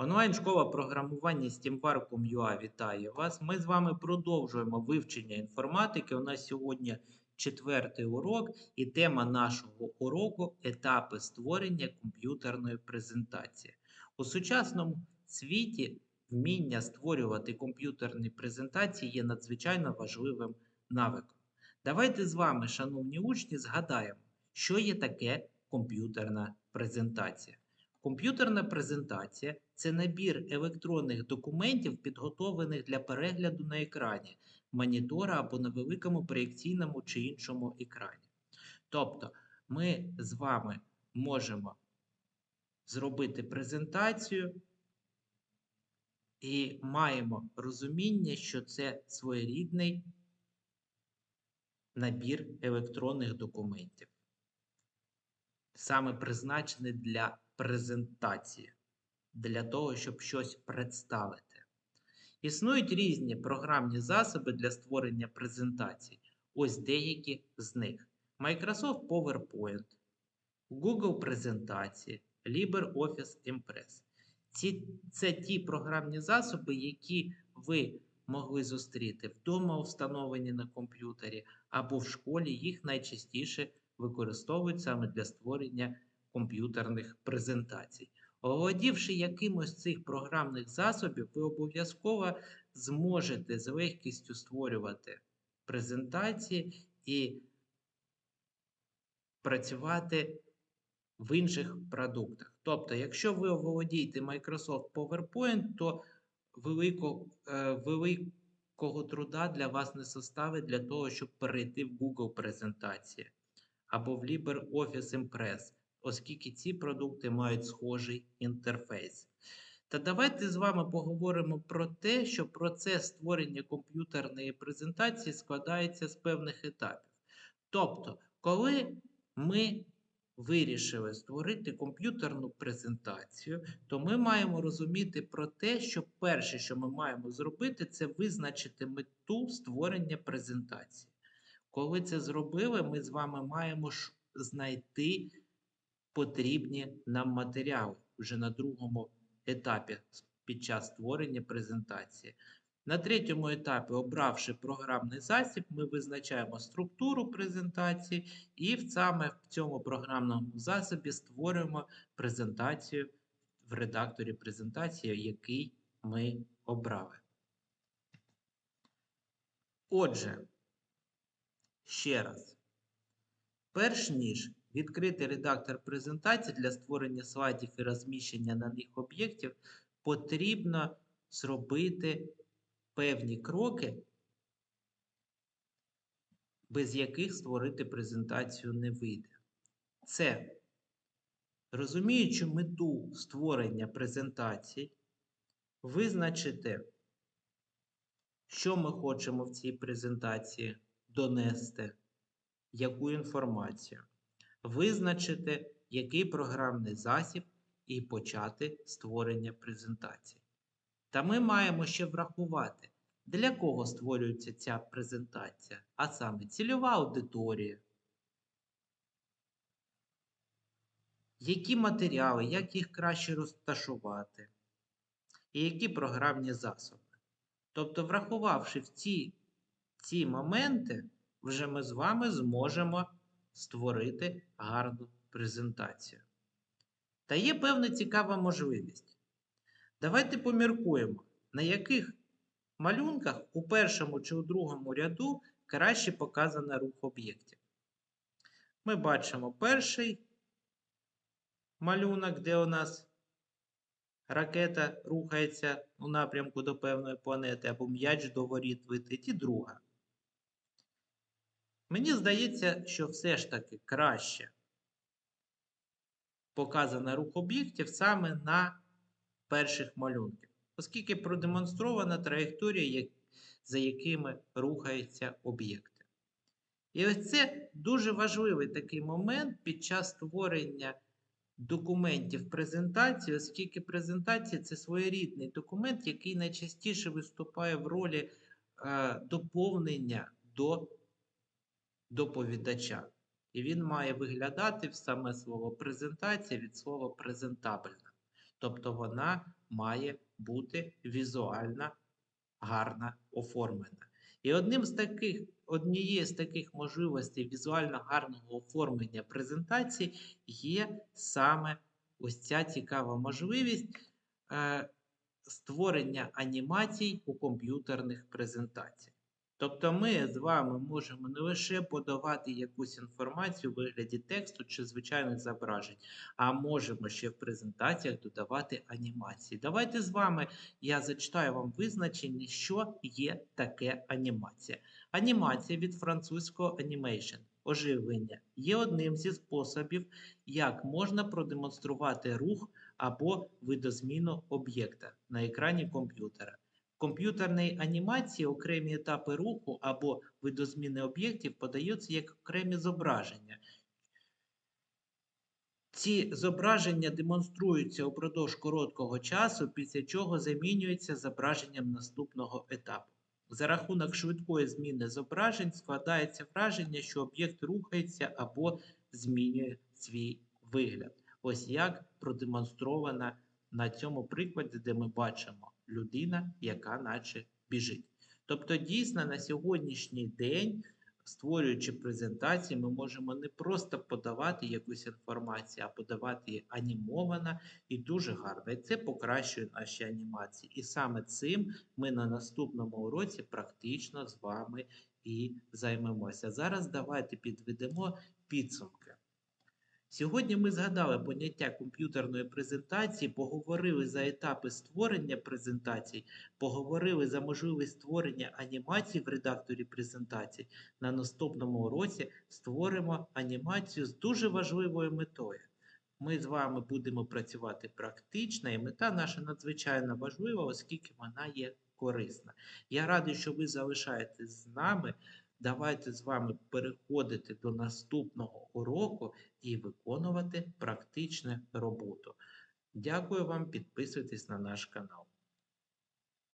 Онлайн-школа програмування STEAMWARCOM.UA вітає вас. Ми з вами продовжуємо вивчення інформатики. У нас сьогодні четвертий урок, і тема нашого уроку етапи створення комп'ютерної презентації. У сучасному світі вміння створювати комп'ютерні презентації є надзвичайно важливим навиком. Давайте з вами, шановні учні, згадаємо, що є таке комп'ютерна презентація. Комп'ютерна презентація це набір електронних документів, підготовлених для перегляду на екрані монітора або на великому проєкційному чи іншому екрані. Тобто, ми з вами можемо зробити презентацію і маємо розуміння, що це своєрідний набір електронних документів, саме призначений для презентації, для того, щоб щось представити. Існують різні програмні засоби для створення презентацій. Ось деякі з них: Microsoft PowerPoint, Google презентації, LibreOffice Impress. Ці, це ті програмні засоби, які ви могли зустріти вдома встановлені на комп'ютері або в школі. Їх найчастіше використовують саме для створення комп'ютерних презентацій. Оволодівши якимось цих програмних засобів, ви обов'язково зможете з легкістю створювати презентації і працювати в інших продуктах. Тобто, якщо ви оволодієте Microsoft PowerPoint, то велико, е, великого труда для вас не составить для того, щоб перейти в Google презентації або в LibreOffice Impress оскільки ці продукти мають схожий інтерфейс. Та давайте з вами поговоримо про те, що процес створення комп'ютерної презентації складається з певних етапів. Тобто, коли ми вирішили створити комп'ютерну презентацію, то ми маємо розуміти про те, що перше, що ми маємо зробити, це визначити мету створення презентації. Коли це зробили, ми з вами маємо знайти потрібні нам матеріали вже на другому етапі під час створення презентації. На третьому етапі, обравши програмний засіб, ми визначаємо структуру презентації і саме в цьому програмному засобі створюємо презентацію в редакторі презентації, який ми обрали. Отже, ще раз, перш ніж Відкрити редактор презентації для створення слайдів і розміщення на них об'єктів потрібно зробити певні кроки, без яких створити презентацію не вийде. Це, розуміючи мету створення презентації, визначити, що ми хочемо в цій презентації донести, яку інформацію визначити, який програмний засіб і почати створення презентації. Та ми маємо ще врахувати, для кого створюється ця презентація, а саме цільова аудиторія. Які матеріали, як їх краще розташувати, і які програмні засоби. Тобто, врахувавши в ці, ці моменти, вже ми з вами зможемо створити гарну презентацію. Та є певна цікава можливість. Давайте поміркуємо, на яких малюнках у першому чи у другому ряду краще показано рух об'єктів. Ми бачимо перший малюнок, де у нас ракета рухається у напрямку до певної планети, або м'яч до воріт летить, і друга. Мені здається, що все ж таки краще показано рух об'єктів саме на перших малюнках, оскільки продемонстрована траєкторія, за якими рухаються об'єкти. І ось це дуже важливий такий момент під час створення документів презентації, оскільки презентація це своєрідний документ, який найчастіше виступає в ролі е, доповнення до доповідача. І він має виглядати в саме слово презентація від слова презентабельна. Тобто вона має бути візуально гарно оформлена. І одним з таких, однією з таких можливостей візуально гарного оформлення презентації є саме ось ця цікава можливість е, створення анімацій у комп'ютерних презентаціях. Тобто ми з вами можемо не лише подавати якусь інформацію у вигляді тексту чи звичайних зображень, а можемо ще в презентаціях додавати анімації. Давайте з вами я зачитаю вам визначення, що є таке анімація. Анімація від французького animation оживлення є одним зі способів, як можна продемонструвати рух або видозміну об'єкта на екрані комп'ютера. В комп'ютерній анімації окремі етапи руху або видозміни об'єктів подаються як окремі зображення. Ці зображення демонструються упродовж короткого часу, після чого замінюються зображенням наступного етапу. За рахунок швидкої зміни зображень складається враження, що об'єкт рухається або змінює свій вигляд. Ось як продемонстровано на цьому прикладі, де ми бачимо людина, яка наче біжить. Тобто, дійсно, на сьогоднішній день, створюючи презентації, ми можемо не просто подавати якусь інформацію, а подавати її анімовано і дуже гарно. І це покращує наші анімації. І саме цим ми на наступному уроці практично з вами і займемося. Зараз давайте підведемо підсумки. Сьогодні ми згадали поняття комп'ютерної презентації, поговорили за етапи створення презентацій, поговорили за можливість створення анімацій в редакторі презентацій. На наступному уроці створимо анімацію з дуже важливою метою. Ми з вами будемо працювати практично, і мета наша надзвичайно важлива, оскільки вона є корисна. Я радий, що ви залишаєтесь з нами. Давайте з вами переходити до наступного уроку і виконувати практичну роботу. Дякую вам, підписуйтесь на наш канал.